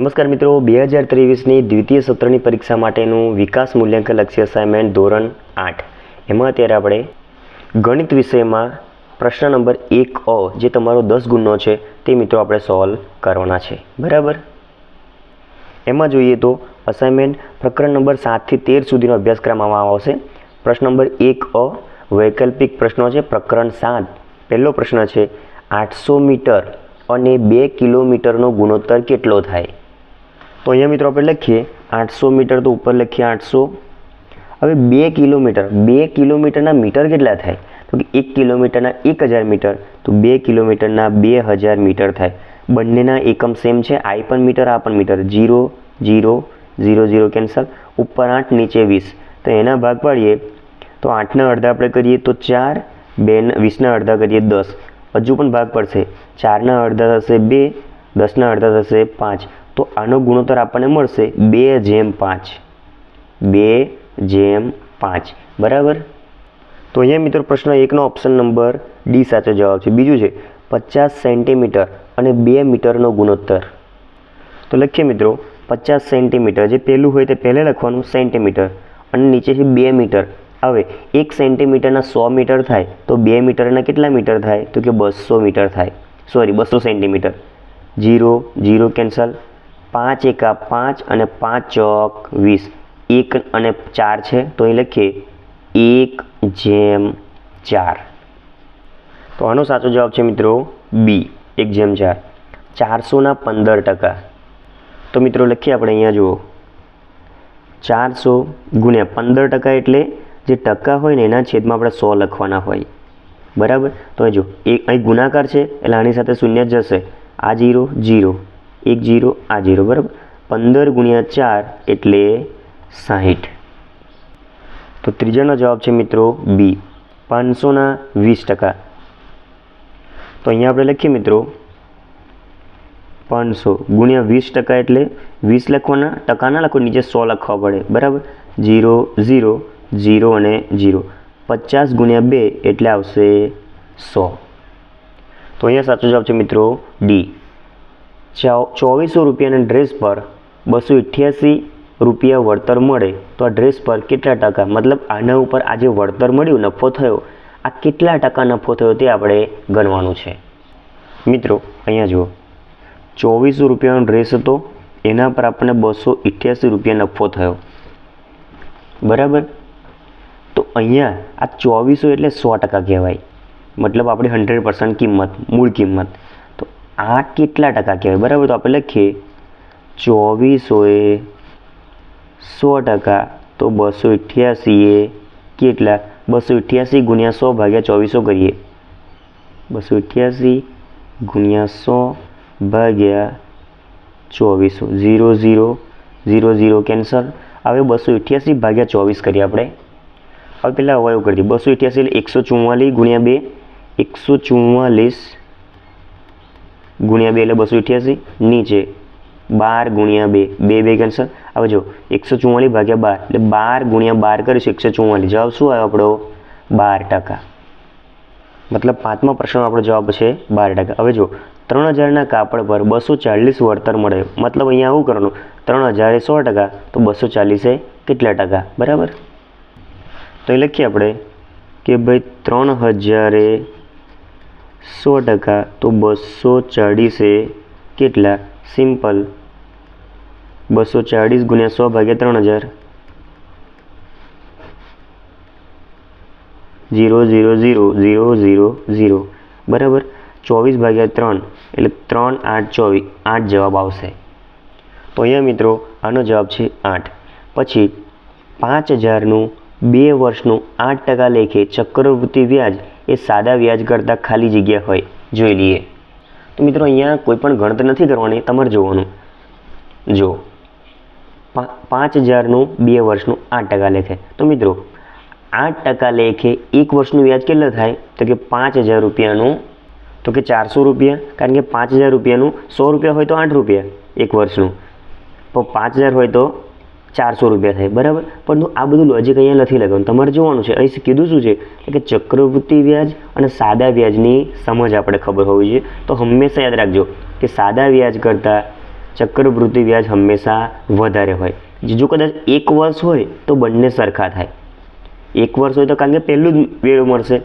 નમસ્કાર મિત્રો, બે હજાર ત્રેવીસની દ્વિતીય સત્રની પરીક્ષા માટેનું વિકાસ મૂલ્યાંકન લક્ષ્ય અસાઇનમેન્ટ ધોરણ આઠ. એમાં અત્યારે આપણે ગણિત વિષયમાં પ્રશ્ન નંબર એક અ, જે તમારો દસ ગુણનો છે, તે મિત્રો આપણે સોલ્વ કરવાના છે. બરાબર? એમાં જોઈએ તો અસાઇનમેન્ટ પ્રકરણ નંબર સાતથી તેર સુધીનો અભ્યાસક્રમ આમાં આવશે. પ્રશ્ન નંબર એક અ, વૈકલ્પિક પ્રશ્નો છે, પ્રકરણ સાત. પહેલો પ્રશ્ન છે, આઠસો મીટર અને બે કિલોમીટરનો ગુણોત્તર કેટલો થાય? તો અહીંયા મિત્રો આપણે લખીએ, આઠસો મીટર તો ઉપર લખીએ આઠસો. હવે બે કિલોમીટર, બે કિલોમીટરના મીટર કેટલા થાય? તો કે એક કિલોમીટરના એક હજાર મીટર, તો બે કિલોમીટરના બે હજાર મીટર થાય. બંનેના એકમ સેમ છે આઈ પણ મીટર, આ પણ metre. Zero zero zero zero cancel ઉપર આઠ, નીચે વીસ. તો એના ભાગ પાડીએ, તો આઠના અડધા આપણે કરીએ તો ચાર, બે, વીસના અડધા કરીએ દસ. હજુ પણ ભાગ પડશે. ચારના અડધા થશે બે, દસના અડધા થશે પાંચ. તો આનો ગુણોત્તર આપણને મળશે બે જેમ પાંચ. બે જેમ પાંચ. બરાબર? તો અહીંયા મિત્રો પ્રશ્ન એકનો ઓપ્શન નંબર ડી સાચો જવાબ છે. બીજું છે, પચાસ સેન્ટીમીટર અને બે મીટરનો ગુણોત્તર. તો લખીએ મિત્રો, પચાસ સેન્ટીમીટર જે પહેલું હોય તે પહેલે લખવાનું સેન્ટીમીટર અને નીચેથી બે મીટર. હવે એક સેન્ટીમીટરના સો મીટર થાય તો બે મીટરના કેટલા મીટર થાય? તો કે બસો મીટર થાય. સોરી બસો સેન્ટીમીટર જીરો જીરો કેન્સલ પાંચ એકા પાંચ અને પાંચ ચોક વીસ. એક અને ચાર છે, તો અહીં લખીએ. એક જેમ ચાર. તો આનો સાચો જવાબ છે મિત્રો બી, એક જેમ ચાર. ચારસોના પંદર ટકા. તો મિત્રો લખીએ આપણે અહીંયા, જુઓ. ચારસો ગુણ્યા પંદર ટકા એટલે જે ટકા હોય ને એના છેદમાં આપણે સો લખવાના હોય. બરાબર? તો જો એક અહીં ગુણાકાર છે, એટલે આની સાથે શૂન્ય જશે. આ જીરો જીરો. એક જીરો, આ જીરો, બરાબર? પંદર ગુણ્યા ચાર એટલે સાહીઠ. તો ત્રીજાનો જવાબ છે મિત્રો બી પાંચસોના વીસ ટકા. તો અહીંયા આપણે લખીએ મિત્રો, પાંચસો ગુણ્યા વીસ ટકા એટલે વીસ લખવાના ટકા ના લખો, નીચે સો લખવા પડે, બરાબર? જીરો ઝીરો ઝીરો અને જીરો. પચાસ ગુણ્યા બે એટલે આવશે સો. તો અહીંયા સાચો જવાબ છે મિત્રો ડી ચોવીસો રૂપિયાના ડ્રેસ પર બસો અઠ્યાસી રૂપિયા વળતર મળે. તો આ ડ્રેસ પર કેટલા ટકા? મતલબ આના ઉપર આ જે વળતર મળ્યું, નફો થયો, આ કેટલા ટકા નફો થયો તે આપણે ગણવાનું છે. મિત્રો, અહીંયા જુઓ. ચોવીસો રૂપિયાનો ડ્રેસ હતો, એના પર આપણને બસો અઠ્યાસી રૂપિયા નફો થયો. બરાબર? તો અહીંયા આ ચોવીસો એટલે સો ટકા કહેવાય. મતલબ આપણી હંડ્રેડ પર્સન્ટ કિંમત, મૂળ કિંમત. આ કેટલા ટકા કહેવાય? બરાબર, તો આપણે લખીએ. ચોવીસોએ સો ટકા, તો બસો અઠ્યાસીએ કેટલા? બસો અઠ્યાસી ગુણ્યા સો ભાગ્યા ચોવીસો કરીએ. બસો અઠ્યાસી ગુણ્યા સો ભાગ્યા ચોવીસો. Zero zero zero zero cancel. હવે બસો અઠ્યાસી ભાગ્યા ચોવીસ કરીએ આપણે. હવે પહેલાં અવાયો કરી દઈએ. બસો અઠ્યાસી એટલે એકસો ચુમ્માલીસ ગુણ્યા બે. એકસો ચુમ્માલીસ ગુણ્યા બે એટલે બસો અઠ્યાસી, નીચે બાર ગુણ્યા બે. બે બે કેન્સલ. હવે જો એકસો ચુમ્માલીસ ભાગ્યા બાર, એટલે બાર ગુણ્યા બાર કરીશું, એકસો ચુમ્માલીસ જવાબ શું આવ્યો આપણો? બાર ટકા. મતલબ પાંચમા પ્રશ્નનો આપણો જવાબ છે બાર ટકા. હવે જો ત્રણ હજારના કાપડ પર બસો ચાલીસ વળતર મળે. મતલબ અહીંયા આવું કરવાનું? ત્રણ હજારે સો ટકા, તો બસો ચાલીસે કેટલા ટકા? બરાબર? તો એ લખીએ આપણે કે ભાઈ ત્રણ હજારે સો ટકા તો બસો ચાળીસે કેટલા? સિમ્પલ. બસો ચાળીસ ગુણ્યા સો ભાગ્યા ત્રણ હજાર. Zero zero zero zero zero zero. બરાબર? ચોવીસ ભાગ્યા ત્રણ, એટલે ત્રણ આઠ ચોવીસ આઠ જવાબ આવશે. તો અહીંયા મિત્રો, આનો જવાબ છે આઠ. પછી પાંચ હજારનું બે વર્ષનું આઠ ટકા લેખે ચક્રવૃત્તિ વ્યાજ એ સાદા વ્યાજ કરતાં ખાલી જગ્યા હોય. જોઈ લઈએ. તો મિત્રો અહીંયા કોઈ પણ ગણતરી નથી કરવાની, તમારે જોવાનું. જો પાંચ હજારનું બે વર્ષનું આઠ ટકા લેખે. તો મિત્રો, આઠ ટકા લેખે એક વર્ષનું વ્યાજ કેટલું થાય? તો કે પાંચ હજાર રૂપિયાનું, તો કે ચારસો રૂપિયા. કારણ કે પાંચ હજાર રૂપિયાનું સો રૂપિયા હોય તો આઠ રૂપિયા એક વર્ષનું. તો પાંચ હજાર હોય તો ચારસો રૂપિયા થાય, બરાબર? પરંતુ આ બધું લોજિક અહીંયા નથી લગાવવાનું. તમારે જોવાનું છે, અહીં કીધું શું છે? કે ચક્રવૃત્તિ વ્યાજ અને સાદા વ્યાજની સમજ આપણે ખબર હોવી જોઈએ. તો હંમેશા યાદ રાખજો કે સાદા વ્યાજ કરતાં ચક્રવૃત્તિ વ્યાજ હંમેશા વધારે હોય. જો કદાચ એક વર્ષ હોય તો બંને સરખા થાય. એક વર્ષ હોય તો કારણ કે પહેલું જ વેરો મળશે.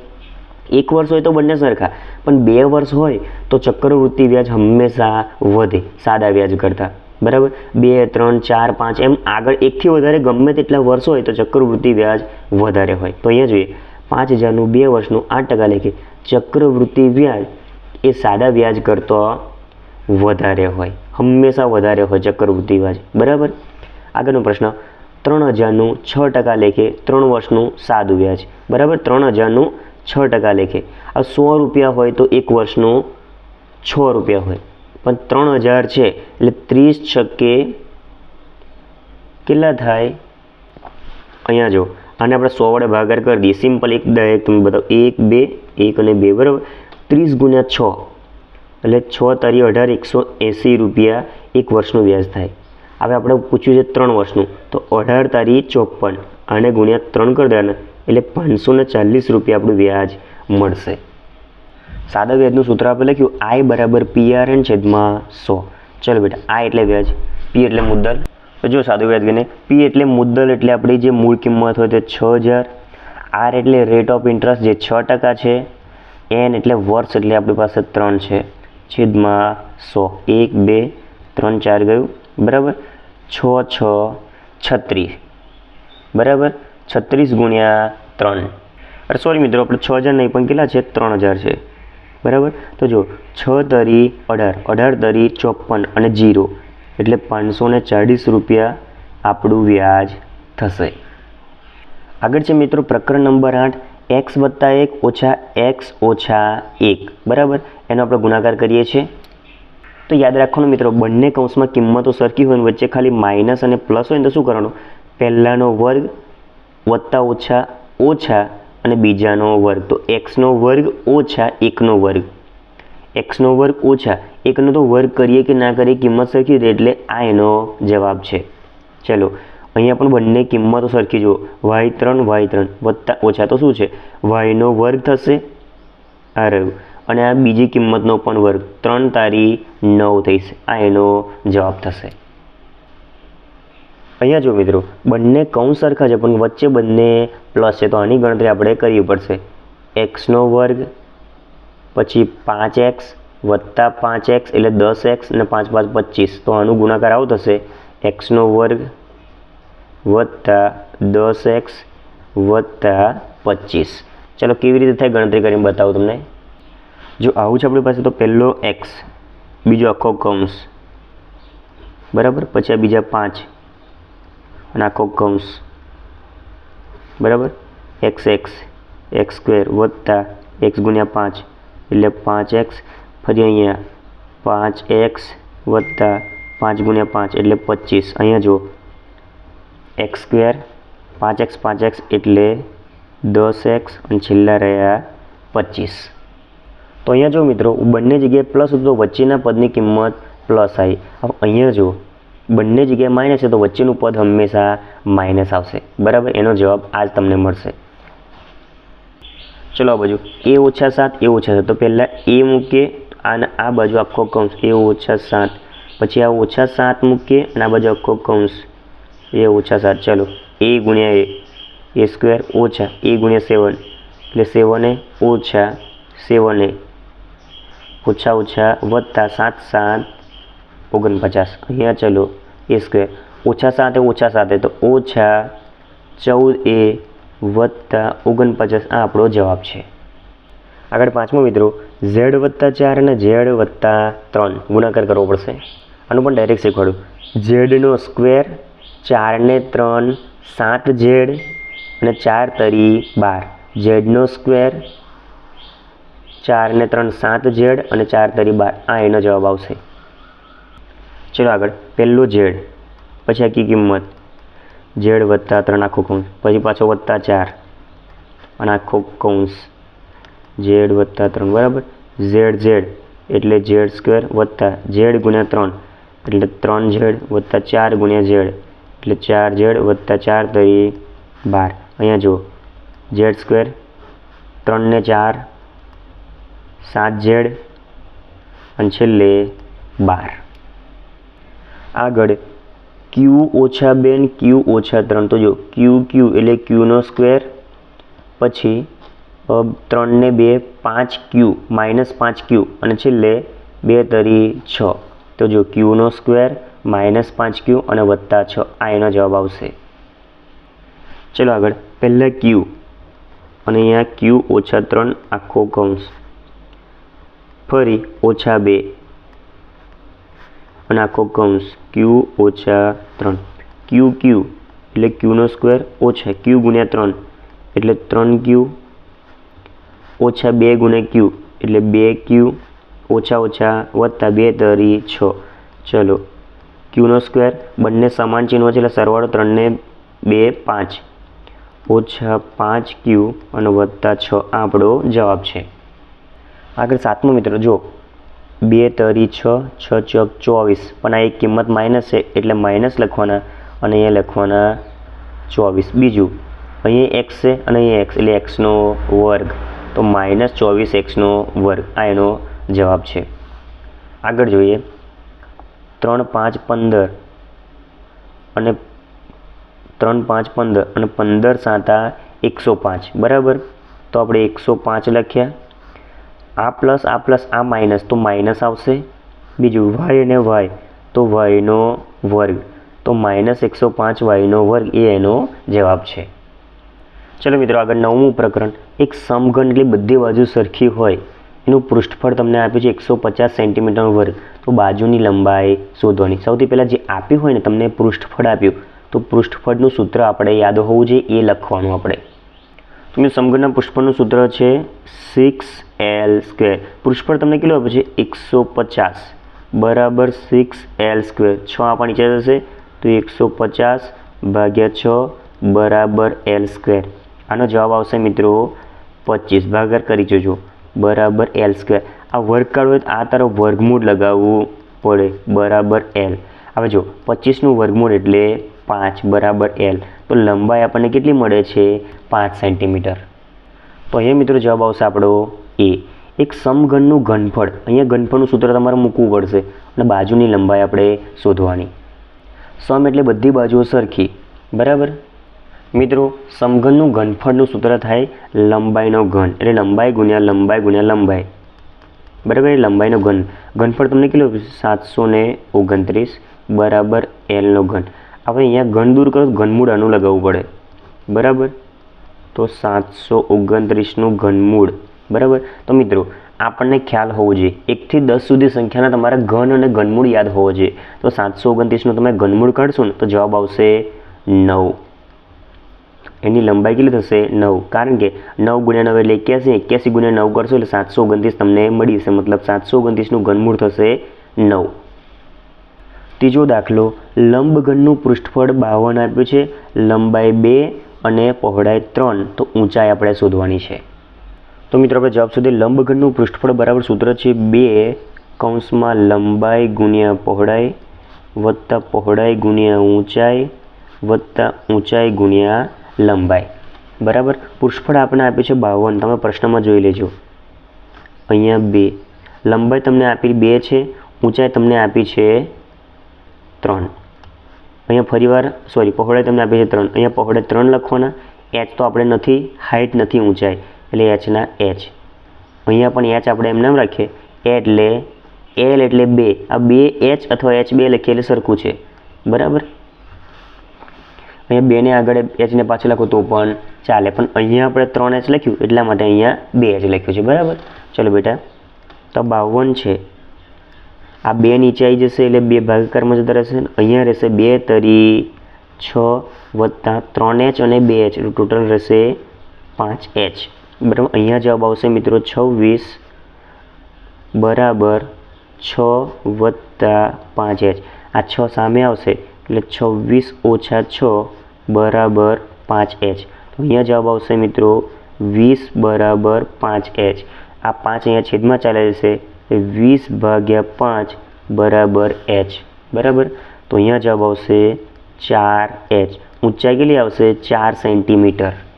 એક વર્ષ હોય તો બંને સરખા. પણ બે વર્ષ હોય તો ચક્રવૃત્તિ વ્યાજ હંમેશા વધે, સાદા વ્યાજ કરતાં. બરાબર? બે, ત્રણ, ચાર, પાંચ, એમ આગળ એકથી વધારે ગમે તેટલા વર્ષ હોય તો ચક્રવૃદ્ધિ વ્યાજ વધારે હોય. તો અહીંયા જોઈએ, પાંચ હજારનું બે વર્ષનું આઠ ટકા લેખે ચક્રવૃદ્ધિ વ્યાજ એ સાદા વ્યાજ કરતો વધારે હોય. હંમેશા વધારે હોય ચક્રવૃદ્ધિ વ્યાજ. બરાબર? આગળનો પ્રશ્ન, ત્રણ હજારનું છ ટકા લેખે ત્રણ વર્ષનું સાદું વ્યાજ. બરાબર? ત્રણ હજારનું છ ટકા લેખે. આ સો રૂપિયા હોય તો એક વર્ષનું છ રૂપિયા હોય. પણ ત્રણ હજાર છે. એટલે ત્રીસ છક્કે કેટલા થાય? અહીંયા જો, આને આપણે સો વડે ભાગાકાર કરી દઈએ. સિમ્પલ એક ડાયરેક્ટ તમે બતાવો. એક, બે, એક અને બે, બરાબર? ત્રીસ ગુણ્યા છ. એટલે છ તારી અઢાર, એકસો એંસી રૂપિયા એક વર્ષનું વ્યાજ થાય. હવે આપણે પૂછ્યું છે ત્રણ વર્ષનું. તો અઢાર તારી ચોપન. આને ગુણ્યા ત્રણ કરી દેવાના. એટલે પાંચસો ચાલીસ રૂપિયા આપણું વ્યાજ મળશે. સાદા વ્યાજનું સૂત્ર આપણે લખ્યું, આઈ બરાબર પીઆરએન છેદમાં સો. ચલો બેટા, આ એટલે વ્યાજ. પી એટલે મુદ્દલ. તો જો સાદું વ્યાજ ગણે પી એટલે મુદ્દલ એટલે આપણી જે મૂળ કિંમત હોય તે છ હજાર. આર એટલે રેટ ઓફ ઇન્ટરેસ્ટ જે છ ટકા છે. એન એટલે વર્ષ એટલે આપણી પાસે ત્રણ છે. છેદમાં સો. એક, બે, ત્રણ, ચાર ગયું. બરાબર? છ છ, છત્રીસ. બરાબર? છત્રીસ ગુણ્યા ત્રણ. સોરી મિત્રો, આપણે છ હજાર નહીં, પણ કેટલા છે? ત્રણ હજાર છે. બરાબર? તો જો છ તરી અઢાર અઢાર તરી ચોપન અને જીરો એટલે પાંચસો ને ચાળીસ રૂપિયા આપણું વ્યાજ થશે. આગળ છે મિત્રો પ્રકરણ નંબર આઠ, એક્સ વત્તા એક ઓછા એક્સ ઓછા એક. બરાબર? એનો આપણે ગુણાકાર કરીએ છીએ. તો યાદ રાખવાનું મિત્રો, બંને કૌંસમાં કિંમતો સરખી હોય વચ્ચે ખાલી માઇનસ અને પ્લસ હોય ને તો શું કરવાનું? પહેલાંનો વર્ગ વત્તા ઓછા ઓછા અને બીજાનો વર્ગ. તો એક્સનો વર્ગ ઓછા એકનો વર્ગ. એક્સનો વર્ગ ઓછા એકનો તો વર્ગ કરીએ કે ના કરીએ કિંમત સરખી રહે એટલે આ એનો જવાબ છે. ચલો, અહીંયા પણ બંને કિંમતો સરખી જુઓ. વાય ત્રણ વાય ત્રણ. વત્તા ઓછા તો શું છે? વાયનો વર્ગ થશે. આ રહ્યું. અને આ બીજી કિંમતનો પણ વર્ગ. ત્રણ તારી નવ થઈશ. આ એનો જવાબ થશે. અહીંયા જો મિત્રો, બંને કૌંસ સરખા છે, પણ વચ્ચે બંને પ્લસ છે, તો આની ગણતરી આપણે કરવી પડશે. એક્સનો વર્ગ, પછી પાંચ એક્સ વત્તા પાંચ એક્સ એટલે દસ એક્સ અને પાંચ પાંચ પચીસ. તો આનું ગુણાકાર આવું થશે. એક્સનો વર્ગ, વત્તા દસ એક્સ વત્તા પચીસ. ચલો, કેવી રીતે થાય ગણતરી કરીને બતાવું તમને. જો આવું છે આપણી પાસે, તો પહેલો એક્સ બીજો આખો કૌંસ. બરાબર? પછી આ બીજા પાંચ. અને આખો કૌંસ. બરાબર? એક્સ એક્સ એક્સ સ્ક્વેર વત્તા એક્સ ગુણ્યા પાંચ. એટલે પાંચ એક્સ ફરી અહીંયા પાંચ એક્સ વત્તા પાંચ ગુણ્યા પાંચ, એટલે પચીસ. અહીંયા જુઓ. એક્સ સ્ક્વેર પાંચ એક્સ પાંચ એક્સ એટલે દસ એક્સ અને છેલ્લા રહ્યા પચીસ. તો અહીંયા જો મિત્રો, બંને જગ્યાએ પ્લસ તો વચ્ચેના પદની કિંમત પ્લસ આવી. અહીંયા જો બંને જગ્યાએ માઇનસ છે તો વચ્ચેનું પદ હંમેશા માઇનસ આવશે. બરાબર? એનો જવાબ આજ તમને મળશે. ચલો આ બાજુ. એ ઓછા સાત, એ ઓછા સાત. તો પહેલાં એ મૂકીએ, અને આ બાજુ આખો કૌંસ. એ ઓછા સાત. પછી આ ઓછા સાત મૂકીએ, અને આ બાજુ આખો કૌંસ. એ ઓછા સાત. ચલો. એ ગુણ્યા એ. એ સ્ક્વેર ઓછા. એ ગુણ્યા સેવન. એટલે સેવન એ ઓછા સેવન એ. ઓછા ઓછા વત્તા સાત સાત ઓગણપચાસ. અહીંયા ચલો એ સ્ક્વેર ઓછા સાથે ઓછા સાથે તો ઓછા ચૌદ એ વત્તા ઓગણપચાસ આ આપણો જવાબ છે. આગળ પાંચમો મિત્રો, ઝેડ વત્તા ચાર અને ઝેડ વત્તા ત્રણ. ગુણાકાર કરવો પડશે. આનું પણ ડાયરેક્ટ શીખવાડું. ઝેડનો સ્ક્વેર ચારને ત્રણ, સાત ઝેડ અને ચાર તરી બાર. ઝેડનો સ્ક્વેર ચારને ત્રણ, સાત ઝેડ અને ચાર તરી બાર. આ એનો જવાબ આવશે. ચલો આગળ. પહેલું ઝેડ પછી આખી કિંમત. ઝેડ વત્તા ત્રણ આખો કૌંસ પછી પાછો વત્તા ચાર. અને આખો કૌંસ ઝેડ વત્તા ત્રણ. બરાબર? Z z. એટલે ઝેડ સ્ક્વેર વત્તા ઝેડ ગુણ્યા ત્રણ. એટલે ત્રણ ઝેડ વત્તા ચાર ગુણ્યા ઝેડ. એટલે ચાર ઝેડ વત્તા ચાર તરી બાર. અહીંયા જુઓ. ઝેડ સ્ક્વેર ત્રણને ચાર. સાત ઝેડ. અને છેલ્લે બાર. આગળ. ક્યુ ઓછા બે ને ક્યુ ઓછા ત્રણ. તો જો ક્યુ ક્યુ એટલે ક્યુનો સ્ક્વેર પછી ત્રણને બે, પાંચ ક્યુ માઇનસ પાંચ ક્યુ અને છેલ્લે બે તરી છ. તો જો ક્યુનો સ્ક્વેર માઇનસ પાંચ ક્યુ અને વત્તા છ. આ એનો જવાબ આવશે. ચલો આગળ. પહેલાં ક્યુ અને અહીંયા ક્યુ ઓછા ત્રણ આખો કૌંસ ફરી ઓછા બે. અને આખો કૌંસ ક્યુ ઓછા ત્રણ. ક્યુ ક્યુ એટલે ક્યુનો સ્ક્વેર ઓછા ક્યુ ગુણ્યા ત્રણ. એટલે ત્રણ ક્યુ ઓછા બે ગુણ્યા ક્યુ એટલે બે ક્યુ ઓછા ઓછા વત્તા બે તરી છ. ચલો ક્યુનો સ્ક્વેર બંને સમાન ચિહ્નો છે એટલે સરવાળો ત્રણને બે પાંચ. ઓછા પાંચ ક્યુ અને વત્તા છ આપણો જવાબ છે. આગળ સાતમો મિત્રો જો બે તરી છ છ ચોક ચોવીસ. પણ આ એક કિંમત માઇનસ છે, એટલે માઇનસ લખવાના અને અહીંયા લખવાના ચોવીસ. બીજું, અહીંયા એક્સ છે અને અહીંયા એક્સ એટલે એક્સનો વર્ગ. તો માઇનસ ચોવીસ એક્સનો વર્ગ. આ એનો જવાબ છે. આગળ જોઈએ. ત્રણ પાંચ પંદર અને ત્રણ પાંચ પંદર અને પંદર સાતા એકસો પાંચ. બરાબર? તો આપણે એકસો પાંચ લખ્યા. આ પ્લસ આ પ્લસ, આ માઇનસ, તો માઇનસ આવશે. બીજું વાય અને વાય તો વાયનો વર્ગ, તો માઇનસ એકસો પાંચ વાયનો વર્ગ, એ એનો જવાબ છે. ચલો મિત્રો, આગળ નવમું પ્રકરણ એક સમઘન એટલે બધી બાજુ સરખી હોય. એનું પૃષ્ઠફળ તમને આપ્યું છે એકસો પચાસ સેન્ટીમીટરનો વર્ગ. તો બાજુની લંબાઈ શોધવાની. સૌથી પહેલાં જે આપ્યું હોય ને, તમને પૃષ્ઠફળ આપ્યું. તો પૃષ્ઠફળનું સૂત્ર આપણે યાદ હોવું જોઈએ, એ લખવાનું આપણે. તો મેં સમઘનના પૃષ્ઠફળનું સૂત્ર છે સિક્સ એલ સ્ક્વેર પૃષ્ઠફળ તમને કેટલું આપે છે? એકસો પચાસ. બરાબર સિક્સ એલ સ્ક્વેર છ આપણા નીચે જશે, તો એકસો પચાસ ભાગ્યા છ, બરાબર એલ સ્ક્વેર આનો જવાબ આવશે મિત્રો પચીસ. ભાગાકાર કરી જોજો. બરાબર એલ સ્ક્વેર આ વર્ગ હોય તો આ તારો વર્ગમૂળ લગાવવું પડે. બરાબર એલ હવે જો, પચીસનું વર્ગમૂળ એટલે પાંચ. બરાબર એલ તો લંબાઈ આપણને કેટલી મળે છે? પાંચ સેન્ટીમીટર. તો અહીંયા મિત્રો જવાબ આવશે આપણો એ એક સમઘનનું ઘનફળ. અહીંયા ઘનફળનું સૂત્ર તમારે મૂકવું પડશે અને બાજુની લંબાઈ આપણે શોધવાની. સમ એટલે બધી બાજુઓ સરખી. બરાબર? મિત્રો, સમઘનનું ઘનફળનું સૂત્ર થાય લંબાઈનો ઘન. એટલે લંબાઈ ગુણ્યા લંબાઈ ગુણ્યા લંબાઈ. બરાબર? એ લંબાઈનો ઘન. ઘનફળ તમને કેટલું સાતસો ને ઓગણત્રીસ બરાબર એલનો ઘન. હવે અહીંયા ઘન દૂર કરો ઘનમૂળ આનું લગાવવું પડે. બરાબર? તો સાતસો ઓગણત્રીસનું ઘનમૂળ. બરાબર? તો મિત્રો, આપણને ખ્યાલ હોવો જોઈએ. એકથી દસ સુધી સંખ્યાના તમારા ઘન અને ઘનમૂળ યાદ હોવો જોઈએ. તો સાતસો ઓગણત્રીસનું તમે ઘનમૂળ કાઢશો ને, તો જવાબ આવશે નવ. એની લંબાઈ કેટલી થશે? નવ. કારણ કે નવ ગુણ્યા નવ એટલે એક્યાસી. એક્યાસી ગુણ્યા નવ કરશો એટલે સાતસો ઓગણત્રીસ તમને મળી જશે. મતલબ સાતસો ઓગણત્રીસનું ઘનમૂળ થશે નવ. ત્રીજો દાખલો લંબઘનનું પૃષ્ઠફળ બાવન આપ્યું છે. લંબાઈ બે અને પહોળાઈ ત્રણ. તો ઊંચાઈ આપણે શોધવાની છે. તો મિત્રો આપણે જવાબ સુધી લંબઘનનું પૃષ્ઠફળ બરાબર સૂત્ર છે બે કૌંસમાં લંબાઈ ગુણ્યા પહોળાઈ વત્તા પહોળાઈ ગુણ્યા ઊંચાઈ વત્તા ઊંચાઈ ગુણ્યા લંબાઈ. બરાબર? પૃષ્ઠફળ આપણે આપે છે બાવન. તમે પ્રશ્નમાં જોઈ લેજો. અહીંયા બે. લંબાઈ તમને આપી બે છે, ઊંચાઈ તમને આપી છે ત્રણ. અહીંયા ફરીવાર સોરી પહોળાઈ તમને આપી છે ત્રણ. અહીંયા પહોળાઈ ત્રણ લખવાના. એચ તો આપણે નથી હાઇટ નથી, ઊંચાઈ. એટલે એચના એચ અહીંયા પણ એચ આપણે એમ નામ રાખીએ. એટલે એલ એટલે બે. આ બે એચ અથવા એચ બે લખીએ એટલે સરખું છે. બરાબર? અહીંયા બેને આગળ એચને પાછળ લખો તો પણ ચાલે. પણ અહીંયા આપણે ત્રણ એચ લખ્યું, એટલા માટે અહીંયા બે એચ લખ્યું છે. બરાબર? ચલો બેટા. તો બાવન છે. આ બે નીચે આવી જશે એટલે બે ભાગાકારમાં જતા રહેશે. અહીંયા રહેશે બે તરી છ વત્તા ત્રણ એચ અને બે એચ ટોટલ રહેશે પાંચ એચ બરાબર અહીંયા જવાબ આવશે મિત્રો છવ્વીસ બરાબર છ વત્તા પાંચ એચ. આ છ સામે આવશે એટલે છવ્વીસ ઓછા છ બરાબર પાંચ એચ. તો અહીંયા જવાબ આવશે મિત્રો વીસ બરાબર પાંચ એચ. આ પાંચ અહીંયા છેદમાં ચાલે જશે વીસ ભાગ્યા પાંચ બરાબર એચ. બરાબર? તો અહીંયા જવાબ આવશે ચાર એચ. ઊંચાઈ કેટલી આવશે? ચાર સેન્ટીમીટર.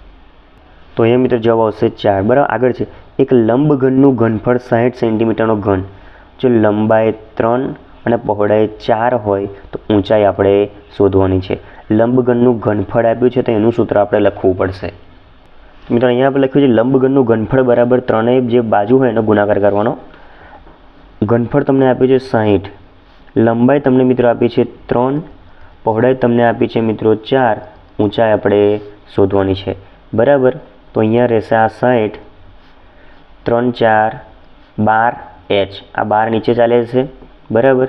તો અહીંયા મિત્રો જવાબ આવશે ચાર. બરાબર? આગળ છે. એક લંબઘનનું ઘનફળ સાહીઠ સેન્ટીમીટરનો ઘન. જો લંબાઈ ત્રણ અને પહોળાઈ ચાર હોય, તો ઊંચાઈ આપણે શોધવાની છે. લંબઘનનું ઘનફળ આપ્યું છે, તો એનું સૂત્ર આપણે લખવું પડશે. મિત્રો અહીંયા આપણે લખ્યું છે, લંબઘનનું ઘનફળ બરાબર ત્રણેય જે બાજુ હોય એનો ગુણાકાર કરવાનો. ઘનફળ તમને આપ્યું છે સાહીઠ. લંબાઈ તમને મિત્રો આપી છે ત્રણ. પહોળાઈ તમને આપી છે મિત્રો ચાર. ઊંચાઈ આપણે શોધવાની છે. બરાબર? તો અહીંયા રહેશે આ સાઠ ત્રણ ચાર, બાર એચ. આ બાર નીચે ચાલે છે, બરાબર?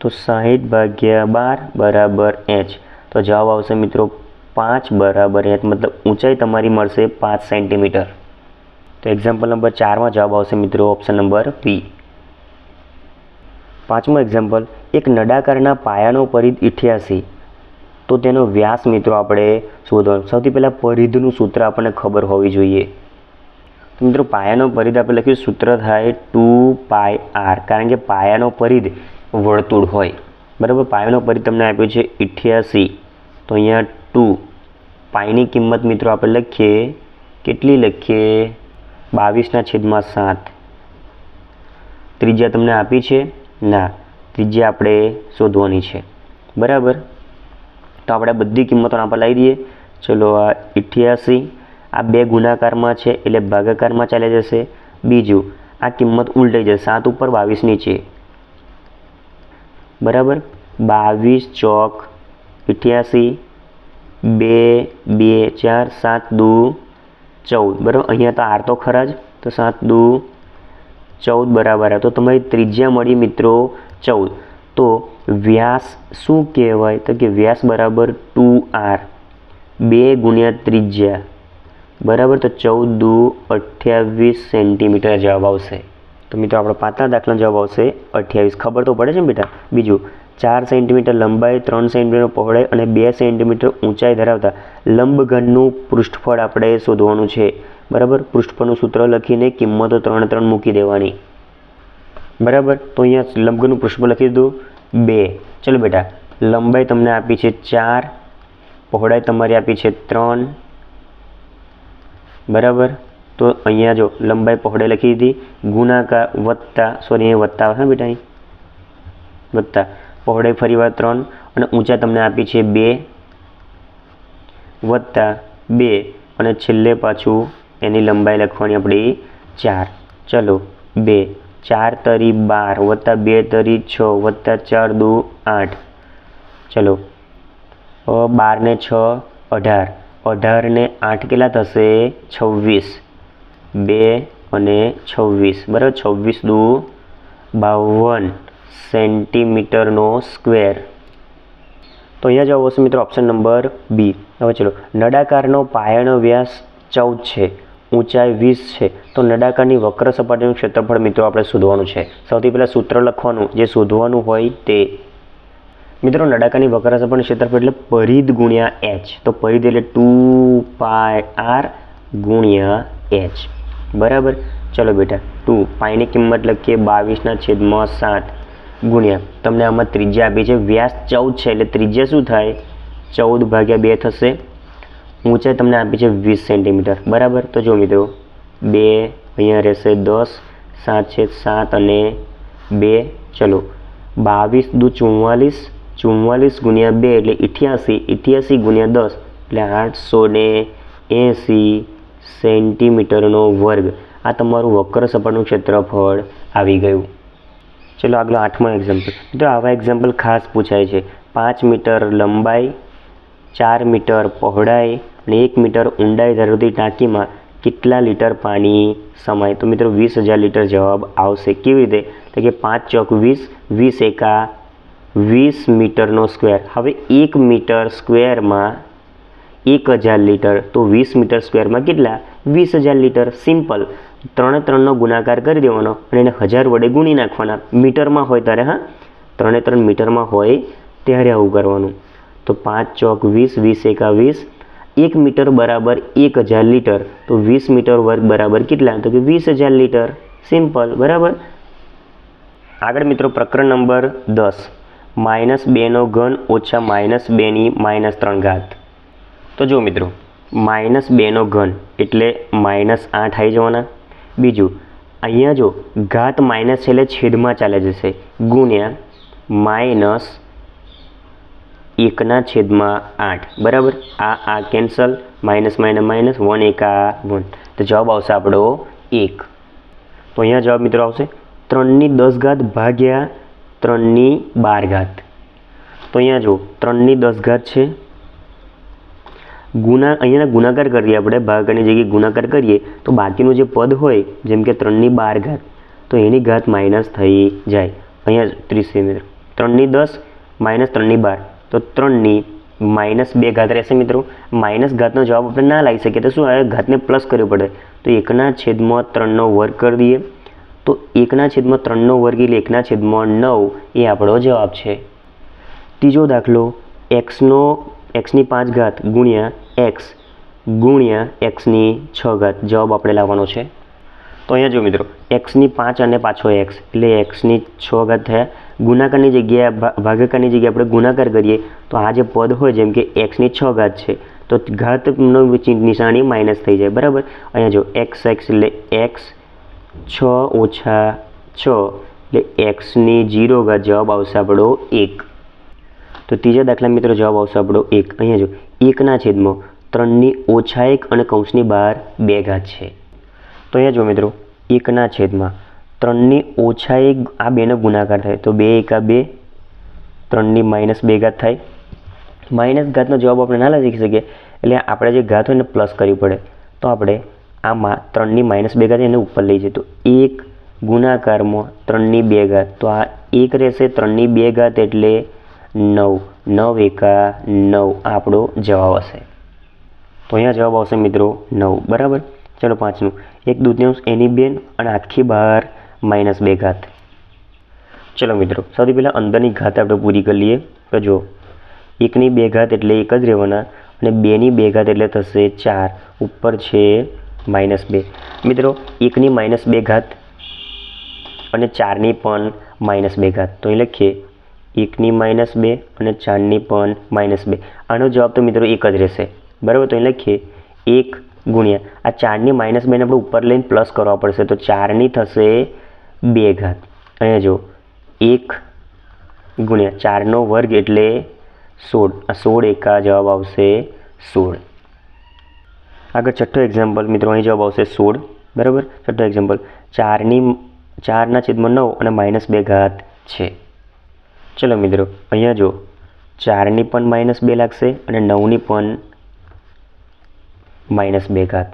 તો સાહીઠ ભાગ્યા બાર બરાબર એચ. તો જવાબ આવશે મિત્રો પાંચ બરાબર એચ. મતલબ ઊંચાઈ તમારી મળશે પાંચ સેન્ટીમીટર. તો એક્ઝામ્પલ નંબર ચારમાં જવાબ આવશે મિત્રો ઓપ્શન નંબર પી પાંચમો એક્ઝામ્પલ એક નડાકારના પાયાનો પરિધ ઇઠ્યાસી. તો તેનો વ્યાસ મિત્રો આપણે શોધવાનો. સૌથી પહેલાં પરિધનું સૂત્ર આપણને ખબર હોવી જોઈએ. મિત્રો, પાયાનો પરિધ આપણે લખ્યું સૂત્ર થાય ટુ પાય આર. કારણ કે પાયાનો પરિધ વર્તુળ હોય. બરાબર? પાયાનો પરિધ તમને આપ્યો છે ઇઠ્યાસી. તો અહીંયા ટુ. પાયની કિંમત મિત્રો આપણે લખીએ. કેટલી લખીએ? બાવીસના છેદમાં સાત. ત્રિજ્યા તમને આપી છે? ના. ત્રિજ્યા આપણે શોધવાની છે. બરાબર? તો આપણે બધી કિંમતોને આપણે લાવી દઈએ. ચલો, આ ઇઠ્યાસી, આ બે ગુણાકારમાં છે એટલે ભાગાકારમાં ચાલી જશે. બીજું, આ કિંમત ઉલટાઈ જશે. સાત ઉપર બાવીસ નીચે. બરાબર? બાવીસ, ચોક, ઇઠ્યાસી, બે બે, ચાર, સાત, દુ, ચૌદ. બરાબર? અહીંયા તો આર તો ખરા જ. તો સાત, દુ, ચૌદ બરાબર. તો તમારી ત્રિજ્યા મળી મિત્રો ચૌદ. તો વ્યાસ શું કહેવાય? તો કે વ્યાસ બરાબર ટુ આર. બે ગુણ્યા ત્રિજ્યા. બરાબર તો ચૌદ દુ અઠ્યાવીસ સેન્ટીમીટર જવાબ આવશે. તો મિત્રો આપણો પાતળા દાખલા જવાબ આવશે અઠ્યાવીસ. ખબર તો પડે છે ને બેટા? બીજું, ચાર સેન્ટીમીટર લંબાઈ, ત્રણ સેન્ટીમીટર પહોળાઈ અને બે સેન્ટીમીટર ઊંચાઈ ધરાવતા લંબઘનનું પૃષ્ઠફળ આપણે શોધવાનું છે. બરાબર? પૃષ્ઠફળનું સૂત્ર લખીને કિંમતો ત્રણ ત્રણ મૂકી દેવાની. બરાબર? તો અહીંયા લંબગનું પૃષ્ઠફળ લખી દીધું. બે. ચલો બેટા, લંબાઈ તમને આપી છે ચાર. પહોળાઈ તમારી આપી છે ત્રણ. બરાબર? તો અહીંયા જો લંબાઈ પહોળાઈ લખી દીધી. ગુણાકાર વત્તા સોરી અહીંયા વત્તા આવે હા બેટા અહીં? વત્તા. પહોળાઈ ફરીવાર ત્રણ અને ઊંચા તમને આપી છે બે. વત્તા બે અને છેલ્લે પાછું એની લંબાઈ લખવાની આપણી ચાર. ચલો, બે. ચાર તરી બાર વત્તા બે તરી છ વત્તા ચાર દુ આઠ. ચલો. બાર ને છ, અઢાર. અઢાર ને આઠ કેટલા થશે? છવ્વીસ. બે અને છવ્વીસ. બરાબર? છવ્વીસ દુ બાવન સેન્ટીમીટરનો સ્ક્વેર. તો અહીંયા જવાબ આવશે મિત્રો ઓપ્શન નંબર બી. હવે ચલો. નડાકારનો પાયાનો વ્યાસ ચૌદ છે. ઊંચાઈ વીસ છે, તો નડાકારની વક્ર સપાટીનું ક્ષેત્રફળ મિત્રો આપણે શોધવાનું છે. સૌથી પહેલાં સૂત્ર લખવાનું, જે શોધવાનું હોય તે. મિત્રો નડાકાની વક્ર સપાટીનું ક્ષેત્રફળ એટલે પરિધ ગુણ્યા એચ તો પરિધ એટલે ટુ પાય આર ગુણ્યા એચ બરાબર? ચલો બેટા, ટુ પાઈની કિંમત લખીએ બાવીસના છેદમાં સાત ગુણ્યા. તમને આમાં ત્રિજ્યા આપી છે, વ્યાસ ચૌદ છે, એટલે ત્રિજ્યા શું થાય? ચૌદ ભાગ્યા બે થશે. ઊંચાઈ તમને આપી છે વીસ સેન્ટીમીટર. બરાબર? તો જો મિત્રો, બે અહીંયા રહેશે દસ, સાત છે સાત અને બે, ચલો. બાવીસ દુ ચુમ્માલીસ ચુમ્માલીસ ગુણ્યા બે એટલે ઇઠ્યાસી ઇઠ્યાસી ગુણ્યા દસ એટલે આઠસો ને એંસી સેન્ટીમીટરનો વર્ગ. આ તમારું વક્ર સપાટનું ક્ષેત્રફળ આવી ગયું. ચલો આગલો આઠમો એક્ઝામ્પલ મિત્રો, આવા એક્ઝામ્પલ ખાસ પૂછાય છે. પાંચ મીટર લંબાઈ, ચાર મીટર પહોળાઈ અને એક મીટર ઊંડાઈ ધરાવતી ટાંકીમાં કેટલા લીટર પાણી, સમાય? તો મિત્રો વીસ હજાર લીટર જવાબ આવશે કેવી રીતે? તો કે પાંચ ચોક વીસ વીસ એકા વીસ મીટરનો સ્ક્વેર. હવે એક મીટર સ્ક્વેરમાં એક હજાર લીટર, તો વીસ મીટર સ્ક્વેરમાં કેટલા? વીસ હજાર લીટર. સિમ્પલ. ત્રણે ત્રણનો ગુણાકાર કરી દેવાનો અને એને હજાર વડે ગુણી નાખવાના. મીટરમાં હોય ત્યારે, હા? ત્રણે ત્રણ મીટરમાં હોય ત્યારે આવું કરવાનું. તો પાંચ ચોક વીસ વીસ એકા વીસ એક મીટર બરાબર એક હજાર લીટર. તો વીસ મીટર વર્ગ બરાબર કેટલા? તો કે વીસ હજાર લીટર. સિમ્પલ, બરાબર? આગળ મિત્રો, પ્રકરણ નંબર દસ. માઇનસ બેનો ઘન ઓછા માઇનસ બેની માઇનસ ત્રણ ઘાત. તો જો મિત્રો, માઇનસ બેનો ઘન એટલે માઇનસ આઠ આવી જવાના. બીજું, અહીંયા જો ઘાત માઇનસ એટલે છેદમાં ચાલે જશે. ગુણ્યા માઇનસ એકના છેદમાં આઠ. બરાબર? આ આ cancel minus minus minus one એકા વન તો જવાબ આવશે આપણો એક. તો અહીંયા જવાબ મિત્રો આવશે ત્રણની દસ ઘાત ભાગ્યા ત્રણની બાર ઘાત. તો અહીંયા જુઓ, ત્રણની દસ ઘાત છે. ગુના, અહીંયાના ગુણાકાર કરીએ આપણે ભાગની જગ્યાએ ગુણાકાર કરીએ, તો બાકીનું જે પદ હોય, જેમ કે ત્રણની બાર ઘાત, તો એની ઘાત માઇનસ થઈ જાય. અહીંયા ત્રીસ સેમી ત્રણની દસ માઇનસ ત્રણની બાર. તો ત્રણની માઇનસ બે ઘાત રહેશે મિત્રો. માઇનસ ઘાતનો જવાબ આપણે ના લાવી શકીએ. તો શું આવે? ઘાતને પ્લસ કરવું પડે. તો એકના છેદમાં ત્રણનો વર્ગ કરી દઈએ. તો એકના છેદમાં ત્રણનો વર્ગ એટલે એકના છેદમાં નવ એ આપણો જવાબ છે. ત્રીજો દાખલો એક્સનો એક્સની પાંચ ઘાત ગુણ્યા એક્સ ગુણ્યા એક્સની છ ઘાત. જવાબ આપણે લાવવાનો છે. તો અહીંયા જો મિત્રો એક્સની પાંચ અને પાછો એક્સ એટલે એક્સની છ ઘાત થયા. ગુણાકારની જગ્યાએ ભાગાકારની જગ્યાએ આપણે ગુણાકાર કરીએ, તો આ જે પદ હોય, જેમ કે એક્સની છ ઘાત છે, તો ઘાતનો નિશાની માઇનસ થઈ જાય, બરાબર? અહીંયા જો એક્સ એક્સ એટલે એક્સ છ ઓછા છ એટલે એક્સની જીરો ઘાત જવાબ આવશે આપણો એક. તો ત્રીજા દાખલા મિત્રો જવાબ આવશે આપણો એક. અહીંયા જો એકના છેદમાં ત્રણની ઓછા એક અને કૌંસની બહાર બે ઘાત છે. તો અહીંયા જો મિત્રો, એકના છેદમાં ત્રણની ઓછા એક આ બેનો ગુણાકાર થાય. તો બે એકા બે, ત્રણની માઇનસ બે ઘાત થાય. માઇનસ ઘાતનો જવાબ આપણે ના લખી શકીએ, એટલે આપણે જે ઘાત હોય એને પ્લસ કરવી પડે. તો આપણે આમાં ત્રણની માઇનસ બે ઘાત એને ઉપર લઈ જઈએ. તો એક ગુણાકારમાં ત્રણની બે ઘાત. તો આ એક રહેશે ત્રણની બે ઘાત એટલે નવ. નવ એકા નવ. આપણો જવાબ હશે. તો અહીંયા જવાબ આવશે મિત્રો નવ. બરાબર? ચલો પાંચનું એક દૂધન્યાંશ એની બેન અને આખી બહાર માઇનસ બે ઘાત. ચલો મિત્રો, સૌથી પહેલાં અંદરની ઘાત આપણે પૂરી કરી લઈએ. તો જો એકની બે ઘાત એટલે એક જ રહેવાના અને બેની બે ઘાત એટલે થશે ચાર. ઉપર છે માઇનસ બે. મિત્રો, એકની માઇનસ બે ઘાત અને ચારની પણ માઇનસ બે ઘાત. તો અહીં લખીએ, એકની માઇનસ બે અને ચારની પણ માઇનસ બે. આનો જવાબ તો મિત્રો એક જ રહેશે. બરાબર? તો અહીં લખીએ, એક ગુણ્યા. આ ચારની માઇનસ બેને આપણે ઉપર લઈને પ્લસ કરવા પડશે. તો ચારની થશે બે ઘાત. અહીંયા જો એક ગુણ્યા ચારનો વર્ગ એટલે સોળ. આ સોળ એકા જવાબ આવશે સોળ. આગળ છઠ્ઠો એક્ઝામ્પલ મિત્રો, અહીં જવાબ આવશે સોળ. બરાબર? છઠ્ઠો એક્ઝામ્પલ ચારની ચારના છેદમાં નવ અને માઇનસ બે ઘાત છે. ચલો મિત્રો, અહીંયા જો ચારની પણ માઇનસ બે લાગશે અને નવની પણ માઇનસ બે ઘાત.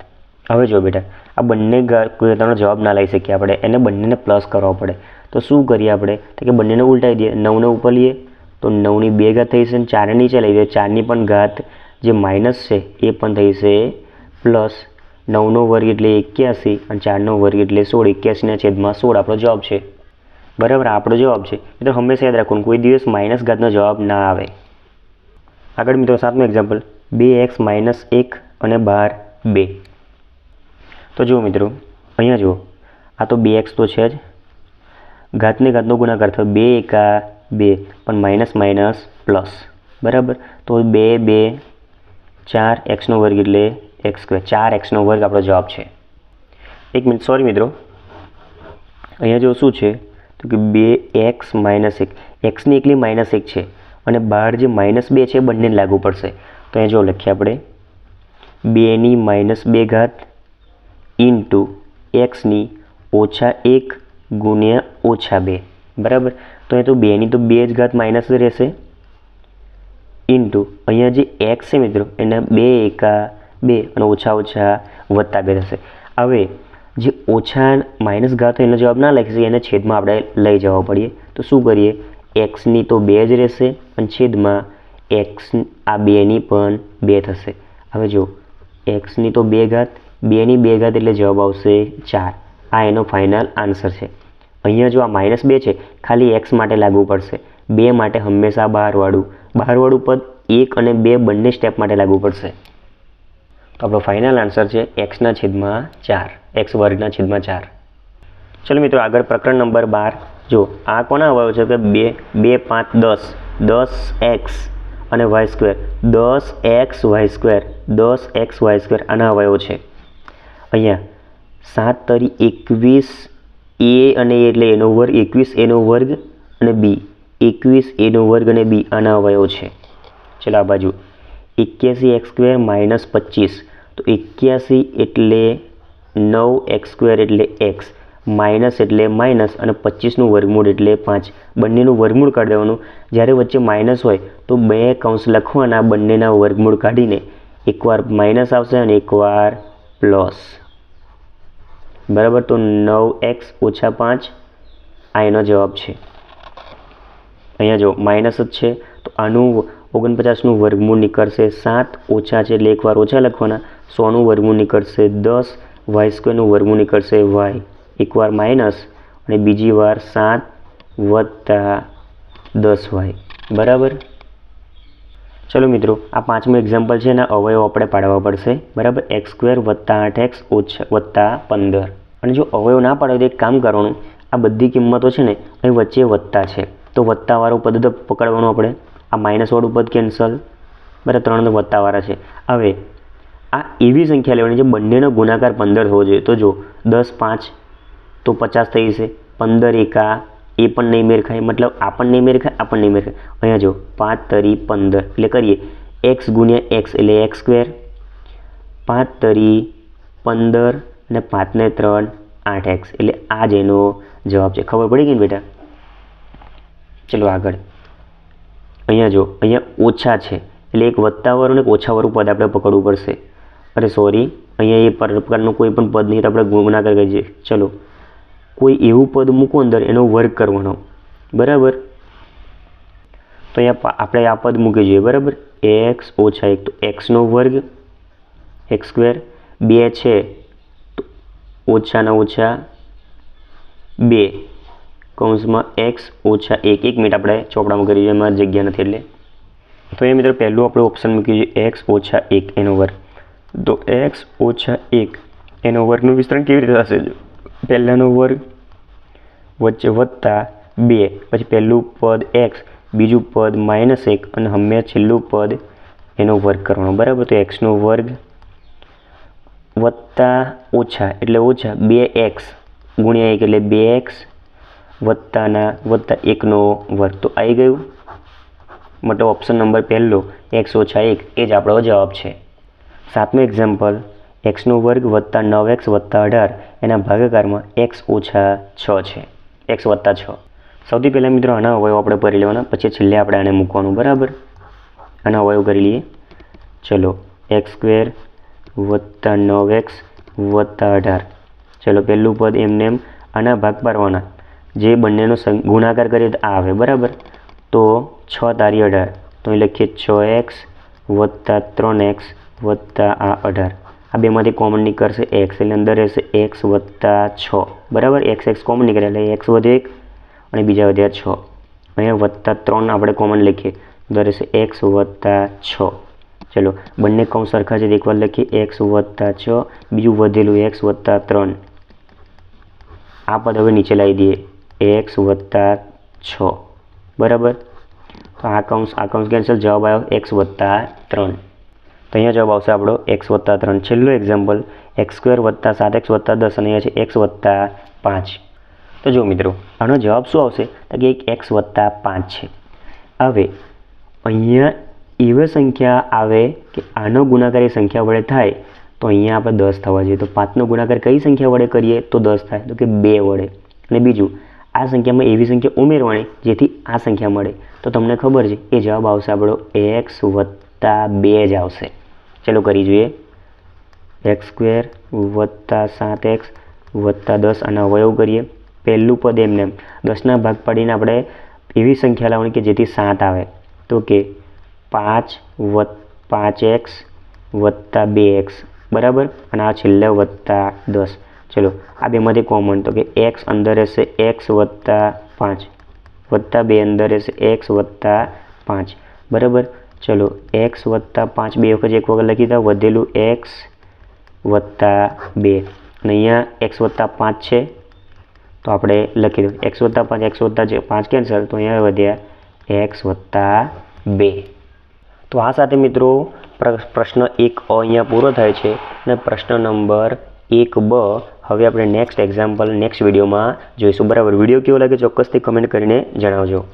હવે જો બેટા આ બંને ઘાતનો જવાબ ના લઈ શકીએ આપણે. એને બંનેને પ્લસ કરવો પડે. તો શું કરીએ આપણે? તો કે બંનેને ઉલટાવી દઈએ. નવને ઉપર લઈએ. તો નવની બે ઘાત થઈ છે અને ચારને નીચે લઈ દઈએ. ચારની પણ ઘાત જે માઇનસ છે, એ પણ થઈ છે પ્લસ નવનો વર્ગ એટલે એક્યાસી અને ચારનો વર્ગ એટલે સોળ. એક્યાસીના છેદમાં સોળ આપણો જવાબ છે. બરાબર? આપણો જવાબ છે. મિત્રો, હંમેશા યાદ રાખવાનું, કોઈ દિવસ માઇનસ ઘાતનો જવાબ ના આવે. આગળ મિત્રો, સાતમું એક્ઝામ્પલ બે એક્સ માઇનસ એક અને બાર બે. તો જુઓ મિત્રો, અહીંયા જુઓ. આ તો બે એક્સ તો છે જ. ઘાતને ઘાતનો ગુણાકાર થયો બે એકા બે, પણ માઇનસ માઇનસ પ્લસ. બરાબર? તો બે બે, ચાર એક્સનો વર્ગ એટલે એક્સ સ્ક્વેર. ચાર એક્સનો વર્ગ આપણો જવાબ છે. એક મિનિટ, સોરી મિત્રો. અહીંયા જો શું છે? તો કે બે એક્સ માઇનસ એક. એક્સની એકલી માઇનસ એક છે. અને બહાર જે માઇનસ બે છે બંને લાગુ પડશે. તો અહીંયા જો લખીએ આપણે. બેની માઇનસ બે ઘાત ઇન્ટુ એક્સની ઓછા એક ગુણ્યા ઓછા બે. બરાબર? તો એ તો બેની તો બે જ ઘાત માઇનસ રહેશે. ઇન્ટુ અહીંયા જે એક્સ છે મિત્રો, એના બે એકા બે અને ઓછા ઓછા વત્તા બે થશે. હવે જે ઓછા માઇનસ ઘાત એનો જવાબ ના લખી શકીએ એને છેદમાં આપણે લઈ જવા પડીએ. તો શું કરીએ? એક્સની તો બે જ રહેશે અને છેદમાં એક્સ આ બેની પણ બે થશે. હવે જો એક્સની તો બે ઘાત બેની બે ઘાત એટલે જવાબ આવશે ચાર. આ એનો ફાઇનલ આન્સર છે. અહીંયા જો આ માઇનસ બે છે, ખાલી એક્સ માટે લાગુ પડશે. બે માટે હંમેશા બહારવાળું બહારવાળું પદ એક અને બે બંને સ્ટેપ માટે લાગુ પડશે. તો આપણો ફાઇનલ આન્સર છે એક્સના છેદમાં ચાર. એક્સ વર્ગના છેદમાં ચાર. ચલો મિત્રો, આગળ પ્રકરણ નંબર બાર. જો, આ કોના અવયવ છે કે બે બે પાંચ દસ. દસ એક્સ અને વાય સ્ક્વેર દસ એક્સ વાય સ્ક્વેર દસ એક્સ વાય સ્ક્વેર આના અવયવો છે. અહીંયા સાત તરી એકવીસ એ અને એટલે એનો વર્ગ એકવીસ એનો વર્ગ અને બી. એકવીસ એનો વર્ગ અને બી આના અવયવ છે. ચલો આ બાજુ. એક્યાસી એક્સ સ્ક્વેર માઇનસ પચીસ. તો એક્યાસી એટલે નવ એક્સ સ્ક્વેર એટલે એક્સ. માઇનસ એટલે માઇનસ અને પચીસનું વર્ગમૂળ એટલે પાંચ. બંનેનું વર્ગમૂળ કાઢી દેવાનું. જ્યારે વચ્ચે માઇનસ હોય તો બે કૌંસ લખવાના બંનેના વર્ગમૂળ કાઢીને એકવાર માઇનસ આવશે અને એકવાર પ્લસ. બરાબર, તો નવ એક્સ ઓછા પાંચ, આ એનો જવાબ છે. અહીંયા જો માઇનસ જ છે, તો આનું ઓગણપચાસનું વર્ગમૂળ નીકળશે સાત, ઓછા છે એટલે એકવાર ઓછા લખવાના, સોનું વર્ગમૂળ નીકળશે દસ, વાય સ્ક્વેરનું વર્ગમૂળ નીકળશે વાય. એકવાર માઇનસ અને બીજી વાર સાત વત્તા દસ વાય. બરાબર? ચલો મિત્રો, આ પાંચમું એક્ઝામ્પલ છે એના અવયવ આપણે પાડવા પડશે. બરાબર? એક્સ સ્ક્વેર વત્તા આઠ એક્સ ઓછા વત્તા પંદર. અને જો અવયવ ના પાડે તો એક કામ કરવાનું, આ બધી કિંમતો છે ને અહીં વચ્ચે વત્તા છે. તો વત્તાવાળું પદ પકડવાનું આપણે. આ માઇનસવાળું પદ કેન્સલ બરાબર? ત્રણ તો વત્તાવાળા છે. હવે, આ એવી સંખ્યા લેવાની છે, બંનેનો ગુણાકાર પંદર થવો જોઈએ. તો જો દસ પાંચ, તો પચાસ થઈ જશે. પંદર એકા એ પણ નહીં મેળ ખાય, મતલબ આ પણ નહીં મેળ ખાય, આ પણ નહીં મેળ ખાય. અહીંયા જો, પાંચ તરી પંદર, એટલે કરીએ. એક્સ ગુણ્યા એક્સ એટલે એક્સ સ્ક્વેર. પાંચ તરી પંદર અને પાંચને ત્રણ, આઠ એક્સ. એટલે આ જ એનો જવાબ છે. ખબર પડી ગઈ ને બેટા? ચલો આગળ. અહીંયા જો, અહીંયા ઓછા છે. એટલે એક વત્તાવાળું ને એક ઓછાવાળું પદ આપણે પકડવું પડશે. અરે સોરી અહીંયા એ પ્રકારનું કોઈ પણ પદ નહીં તો આપણે ગુણાકાર કરીએ. ચલો. કોઈ એવું પદ મૂકો અંદર એનો વર્ગ કરવાનો. બરાબર? તો અહીંયા આપણે આ પદ મૂકી જોઈએ, બરાબર? એક્સ ઓછા એક, તો એક્સનો વર્ગ એક્સ સ્ક્વેર બે છે, તો ઓછાના ઓછા બે. કૌંસમાં એક્સ ઓછા એક. એક મિનિટ આપણે ચોપડામાં કરી જોઈએ એમાં જગ્યા નથી એટલે. તો એ મિત્રો પહેલું આપણે ઓપ્શન મૂકી જોઈએ એક્સ ઓછા એક એનો વર્ગ. તો એક્સ ઓછા એક એનો વર્ગનું વિસ્તરણ કેવી રીતે થશે? પહેલાંનો વર્ગ વચ્ચે વત્તા બે, પછી પહેલું પદ એક્સ બીજું પદ માઇનસ એક, અને હંમેશા છેલ્લું પદ એનો વર્ગ કરવાનો. બરાબર? તો એક્સનો વર્ગ વત્તા ઓછા, એટલે ઓછા બે એક્સ ગુણ્યા એક એટલે બે એક્સ વત્તાના, વત્તા એકનો વર્ગ. તો આવી ગયું? મતલબ ઓપ્શન નંબર પહેલો એક્સ ઓછા એક, એ જ આપણો જવાબ છે. સાતમું એક્ઝામ્પલ એક્સનો વર્ગ વત્તા નવ એક્સ વત્તા અઢાર. એના ભાગાકારમાં એક્સ ઓછા છ છે. એક્સ વત્તા છ. સૌથી પહેલાં મિત્રો આના અવયવ આપણે ભરી લેવાના. પછી છેલ્લે આપણે આને મૂકવાનું, બરાબર? આના અવયવ કરી લઈએ. ચલો, એક્સ સ્ક્વેર વત્તા નવ એક્સ વત્તા અઢાર. ચલો, પહેલું પદ એમને એમ આના ભાગ પાડવાના. જે બંનેનો ગુણાકાર કરીએ તો આ આવે, બરાબર? તો છ તારી અઢાર. તો અહીં લખીએ છ એક્સ વત્તા ત્રણ એક્સ વત્તા આ અઢાર. આ બેમાંથી કોમન નીકળશે એક્સ એટલે અંદર રહેશે એક્સ વત્તા છ. બરાબર? એક્સ એક્સ કોમન નીકળે, એટલે એક્સ વધે એક અને બીજા વધ્યા છ. અહીંયા વત્તા ત્રણ આપણે કોમન લખીએ. અંદર રહેશે એક્સ વત્તા છ. ચલો, બંને કૌ સરખા છે એકવાર લખીએ. એક્સ વત્તા છ, બીજું વધેલું એક્સ વત્તા ત્રણ. આ પદ હવે નીચે લાવી દઈએ. એક્સ વત્તા છ. બરાબર? તો આ કૌંસ આ કૌંસ કેન્સલ જવાબ આવ્યો એક્સ વત્તા ત્રણ. તો અહીંયા જવાબ આવશે આપણો એક્સ વત્તા ત્રણ. છેલ્લો એક્ઝામ્પલ એક્સ સ્ક્વેર વત્તા સાત એક્સ વત્તા દસ અને અહીંયા છે એક્સ વત્તા પાંચ. તો જો મિત્રો, આનો જવાબ શું આવશે? તો કે એક એક્સ વત્તા પાંચ છે. હવે, અહીંયા એવી સંખ્યા આવે કે આનો ગુણાકાર એ સંખ્યા વડે થાય, તો અહીંયા આપણે દસ થવા જોઈએ. તો પાંચનો ગુણાકાર કઈ સંખ્યા વડે કરીએ? તો દસ થાય. તો કે બે વડે. અને બીજું, આ સંખ્યામાં એવી સંખ્યા ઉમેરવાની જેથી આ સંખ્યા મળે. તો તમને ખબર છે, એ જવાબ આવશે આપણો એક્સ વત્તા બે જ આવશે. ચલો કરી જોઈએ. એક્સ સ્ક્વેર વત્તા સાત એક્સ વત્તા દસ અને અવયવ કરીએ. પહેલું પદ એમને એમ દસના ભાગ પાડીને આપણે એવી સંખ્યા લાવવાની કે જેથી સાત આવે. તો કે પાંચ વત પાંચ એક્સ વત્તા બે એક્સ. બરાબર? અને આ છેલ્લે વત્તા દસ. ચલો, આ બેમાંથી કોમન. તો કે એક્સ અંદર રહેશે એક્સ વત્તા પાંચ. વત્તા બે અંદર રહેશે એક્સ વત્તા પાંચ. બરાબર? ચલો એક્સ વત્તા પાંચ બે વખત એક વખત લખી દો, વધેલું એક્સ વત્તા બે. અને અહીંયા એક્સ વત્તા પાંચ છે, તો આપણે લખી દઉં એક્સ વત્તા પાંચ એક્સ વત્તા પાંચ કેન્સલ તો અહીંયા વધ્યા એક્સ વત્તા બે. તો આ સાથે મિત્રો, પ્ર- પ્રશ્ન એક અ અહીંયા પૂરો થાય છે અને પ્રશ્ન નંબર એક બ, હવે આપણે નેક્સ્ટ એક્ઝામ્પલ નેક્સ્ટ વિડીયોમાં જોઈશું. બરાબર વીડિયો કેવો લાગે ચોક્કસથી કમેન્ટ કરીને જણાવજો.